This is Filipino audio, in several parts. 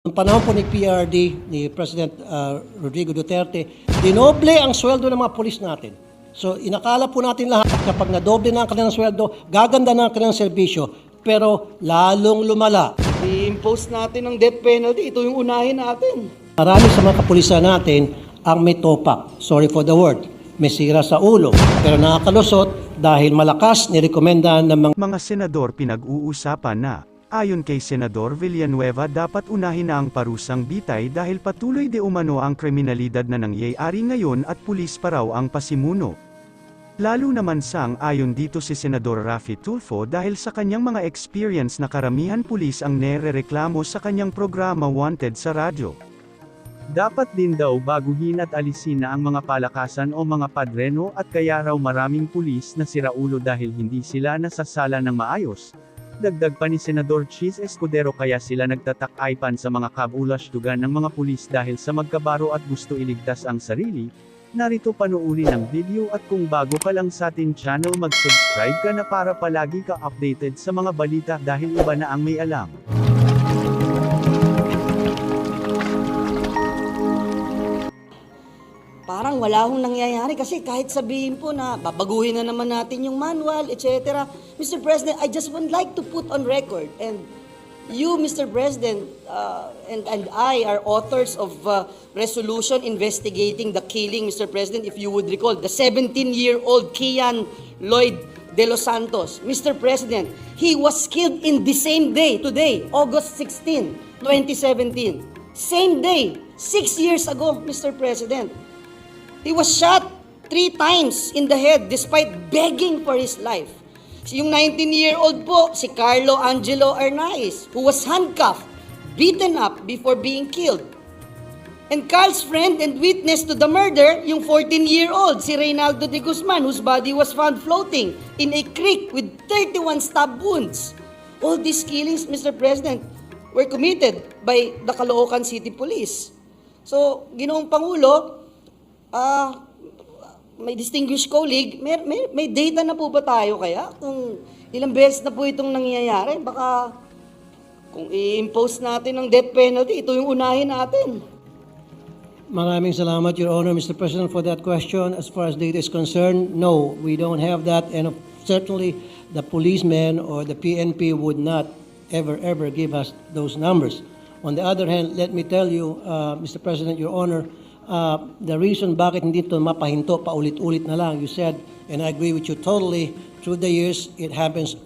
Noong panahon po ni PRD, ni President uh, Rodrigo Duterte, dinoble ang sweldo ng mga polis natin. So inakala po natin lahat kapag nadoble na ang kanilang sweldo, gaganda na ang kanilang serbisyo. Pero lalong lumala. I-impose natin ng death penalty. Ito yung unahin natin. Marami sa mga kapulisan natin ang may topak. Sorry for the word. May sira sa ulo. Pero nakakalusot dahil malakas nirekomenda ng mga Mga senador pinag-uusapan na, ayon kay Senador Villanueva dapat unahin na ang parusang bitay dahil patuloy de umano ang kriminalidad na nangyayari ngayon at pulis pa raw ang pasimuno. Lalo naman sang ayon dito si Senador Rafi Tulfo dahil sa kanyang mga experience na karamihan pulis ang nere-reklamo sa kanyang programa Wanted sa radyo. Dapat din daw baguhin at alisin na ang mga palakasan o mga padreno at kaya raw maraming pulis na siraulo dahil hindi sila nasasala ng maayos. Dagdag pa ni Senador Cheese Escudero kaya sila nagtatakaypan sa mga kabulasdugan ng mga pulis dahil sa magkabaro at gusto iligtas ang sarili. Narito panuuli ng video at kung bago ka lang sa atin channel mag-subscribe ka na para palagi ka updated sa mga balita dahil iba na ang may alam. Wala hong nangyayari kasi kahit sabihin po na babaguhin na naman natin yung manual, etc. Mr. President, I just would like to put on record and you, Mr. President, uh, and, and I are authors of uh, resolution investigating the killing, Mr. President, if you would recall, the 17-year-old Kian Lloyd de los Santos. Mr. President, he was killed in the same day, today, August 16, 2017. Same day, six years ago, Mr. President. He was shot three times in the head despite begging for his life. Yung 19-year-old po, si Carlo Angelo Arnaiz, who was handcuffed, beaten up before being killed. And Carl's friend and witness to the murder, yung 14-year-old, si Reynaldo de Guzman, whose body was found floating in a creek with 31 stab wounds. All these killings, Mr. President, were committed by the Caloocan City Police. So, ginoong Pangulo, ah, may distinguished colleague, may, may, may data na po ba tayo kaya? Kung ilang beses na po itong nangyayari, baka kung i-impose natin ng death penalty, ito yung unahin natin. Maraming salamat, Your Honor, Mr. President, for that question. As far as data is concerned, no, we don't have that, and certainly the policemen or the PNP would not ever, ever give us those numbers. On the other hand, let me tell you, uh, Mr. President, Your Honor, uh, the reason bakit hindi ito mapahinto paulit-ulit na lang, you said, and I agree with you totally, through the years, it happens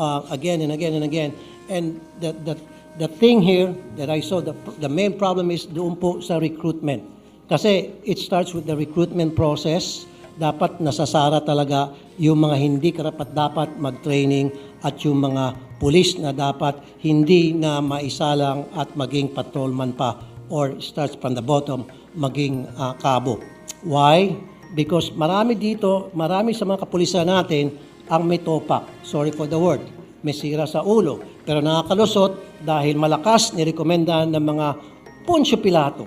uh, again and again and again. And the, the, the thing here that I saw, the, the main problem is doon po sa recruitment. Kasi it starts with the recruitment process. Dapat nasasara talaga yung mga hindi karapat dapat mag-training at yung mga pulis na dapat hindi na maisalang at maging patrolman pa or starts from the bottom maging uh, kabo. Why? Because marami dito, marami sa mga kapulisan natin ang may topak. Sorry for the word. May sira sa ulo. Pero nakakalusot dahil malakas nirekomenda ng mga Poncio Pilato.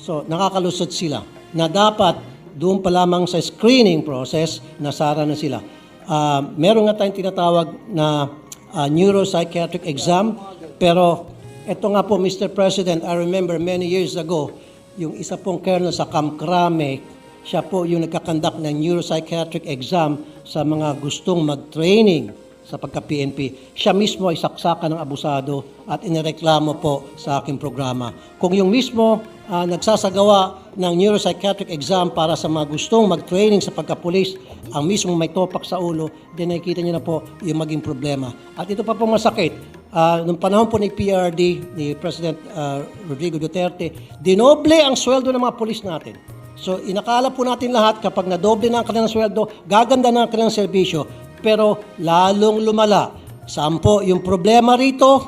So, nakakalusot sila na dapat doon pa lamang sa screening process, nasara na sila. Ah, meron nga tayong tinatawag na ah, neuropsychiatric exam, pero ito nga po, Mr. President, I remember many years ago, yung isa pong colonel sa Kamkrame, siya po yung nagkakandak ng neuropsychiatric exam sa mga gustong mag-training sa pagka-PNP. Siya mismo ay saksakan ng abusado at inireklamo po sa aking programa. Kung yung mismo ah, nagsasagawa ng neuropsychiatric exam para sa mga gustong mag-training sa pagka-pulis, ang mismo may topak sa ulo, then nakikita niyo na po yung maging problema. At ito pa po masakit, Ah, nung panahon po ni PRD, ni President ah, Rodrigo Duterte, dinoble ang sweldo ng mga pulis natin. So inakala po natin lahat kapag nadoble na ang kanilang sweldo, gaganda na ang kanilang serbisyo. Pero lalong lumala. Saan po yung problema rito?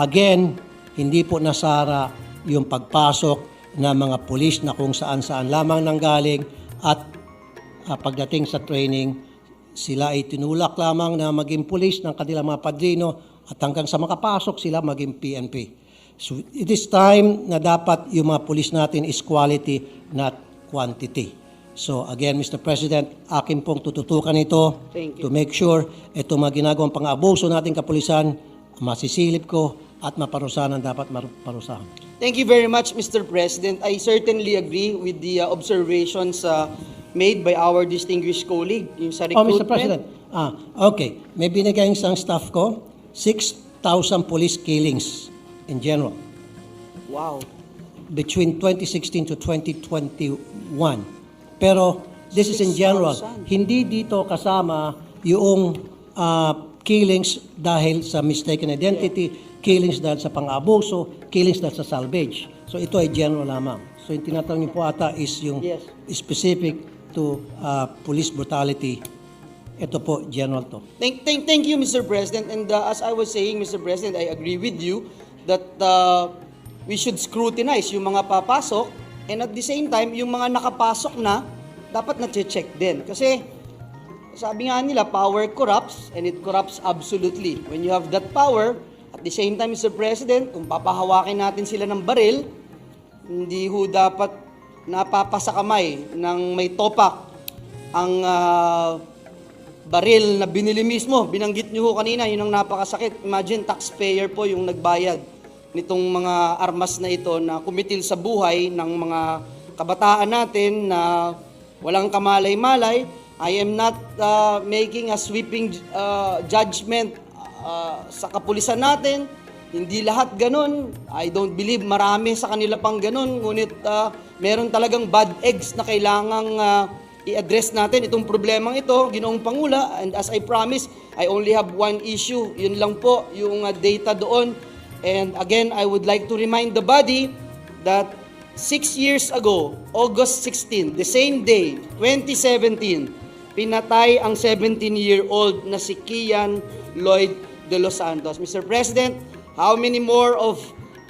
Again, hindi po nasara yung pagpasok ng mga pulis na kung saan-saan lamang nanggaling at ah, pagdating sa training, sila ay tinulak lamang na maging pulis ng kanilang mga padrino at hanggang sa makapasok sila maging PNP. So it is time na dapat yung mga pulis natin is quality, not quantity. So again, Mr. President, akin pong tututukan ito to make sure ito mga ginagawang pang-abuso nating kapulisan, masisilip ko at maparusahan ang dapat maparusahan. Thank you very much, Mr. President. I certainly agree with the uh, observations uh, made by our distinguished colleague, yung sa Oh, recruitment. Mr. President. Ah, okay. May binigay isang staff ko, 6,000 police killings in general Wow. between 2016 to 2021. Pero this is in general. 6,000. Hindi dito kasama yung ah, killings dahil sa mistaken identity, killings dahil sa pang-abuso, killings dahil sa salvage. So ito ay general lamang. So yung tinatanong niyo po ata is yung Yes. specific to ah, police brutality. Ito po, general to. Thank, thank, thank you, Mr. President. And uh, as I was saying, Mr. President, I agree with you that uh, we should scrutinize yung mga papasok and at the same time, yung mga nakapasok na, dapat na-check din. Kasi sabi nga nila, power corrupts and it corrupts absolutely. When you have that power, at the same time, Mr. President, kung papahawakin natin sila ng baril, hindi ho dapat napapasa kamay ng may topak ang ah, baril na binili mismo. Binanggit niyo ho kanina, yun ang napakasakit. Imagine, taxpayer po yung nagbayad nitong mga armas na ito na kumitil sa buhay ng mga kabataan natin na walang kamalay-malay. I am not uh, making a sweeping uh, judgment uh, sa kapulisan natin. Hindi lahat ganun. I don't believe marami sa kanila pang ganun. Ngunit uh, meron talagang bad eggs na kailangang uh, i-address natin itong problemang ito, Ginoong Pangula, and as I promised, I only have one issue. Yun lang po, yung uh, data doon. And again, I would like to remind the body that six years ago, August 16, the same day, 2017, pinatay ang 17-year-old na si Kian Lloyd de Los Santos. Mr. President, how many more of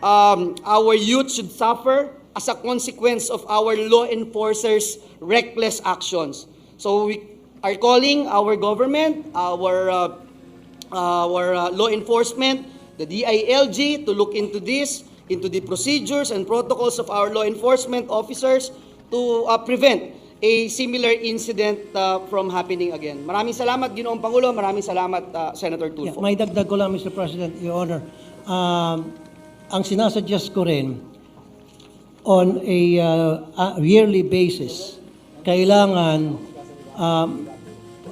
um, our youth should suffer as a consequence of our law enforcers' reckless actions. So we are calling our government, our uh, our uh, law enforcement, the DILG to look into this, into the procedures and protocols of our law enforcement officers to uh, prevent a similar incident uh, from happening again. Maraming salamat, Ginoong Pangulo. Maraming salamat, uh, Senator Yeah, Tulfo. may dagdag ko lang, Mr. President, Your Honor. Um, ang sinasuggest ko rin, on a uh, a yearly basis, kailangan um,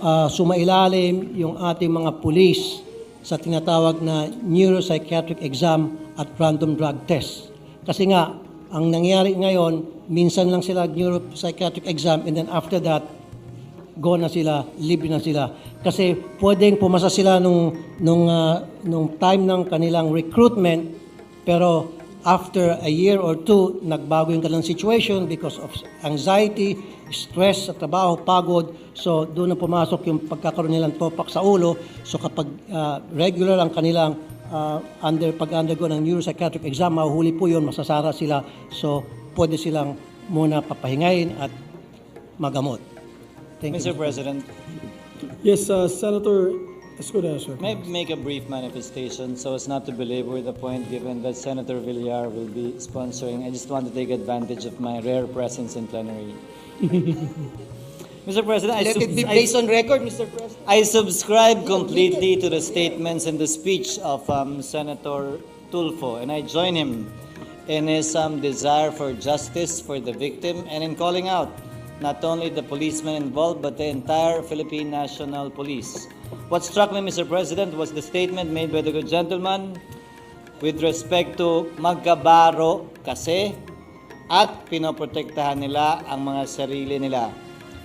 uh, sumailalim yung ating mga pulis sa tinatawag na neuropsychiatric exam at random drug test. Kasi nga, ang nangyari ngayon, minsan lang sila neuropsychiatric exam and then after that, go na sila, libre na sila. Kasi pwedeng pumasa sila nung, nung, ah, nung time ng kanilang recruitment, pero after a year or two, nagbago yung kanilang situation because of anxiety, stress sa trabaho, pagod. So doon na pumasok yung pagkakaroon nilang topak sa ulo. So kapag ah, regular ang kanilang ah, under pag-undergo ng neuropsychiatric exam, mahuhuli po yun, masasara sila. So pwede silang muna papahingayin at magamot. Thank you. Mr. President, Yes, uh, Senator Escudero, sir. may I make a brief manifestation so as not to belabor the point given that Senator Villar will be sponsoring. I just want to take advantage of my rare presence in plenary. Mr. President, I, Let it be placed I, on record, Mr. President. I subscribe completely to the statements and the speech of um, Senator Tulfo, and I join him in his um, desire for justice for the victim and in calling out not only the policemen involved but the entire Philippine National Police. What struck me, Mr. President, was the statement made by the good gentleman with respect to magkabaro kasi at pinoprotektahan nila ang mga sarili nila.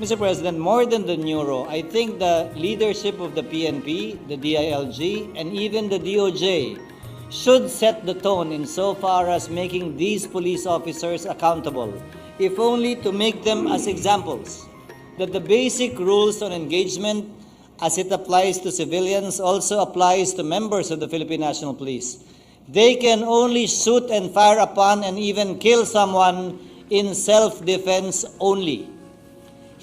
Mr. President, more than the neuro, I think the leadership of the PNP, the DILG, and even the DOJ should set the tone insofar as making these police officers accountable, if only to make them as examples. That the basic rules on engagement as it applies to civilians also applies to members of the Philippine National Police. They can only shoot and fire upon and even kill someone in self-defense only.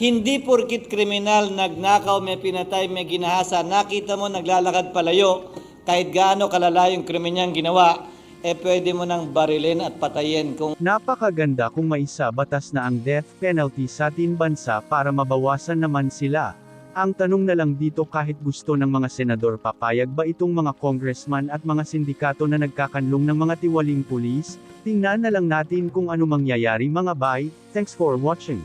Hindi porkit kriminal, nagnakaw, may pinatay, may ginahasa, nakita mo naglalakad palayo, kahit gaano kalala yung krimen niyang ginawa, eh pwede mo nang barilin at patayin kung Napakaganda kung maisa batas na ang death penalty sa ating bansa para mabawasan naman sila. Ang tanong na lang dito kahit gusto ng mga senador papayag ba itong mga congressman at mga sindikato na nagkakanlong ng mga tiwaling pulis? Tingnan na lang natin kung ano mangyayari mga bay, thanks for watching.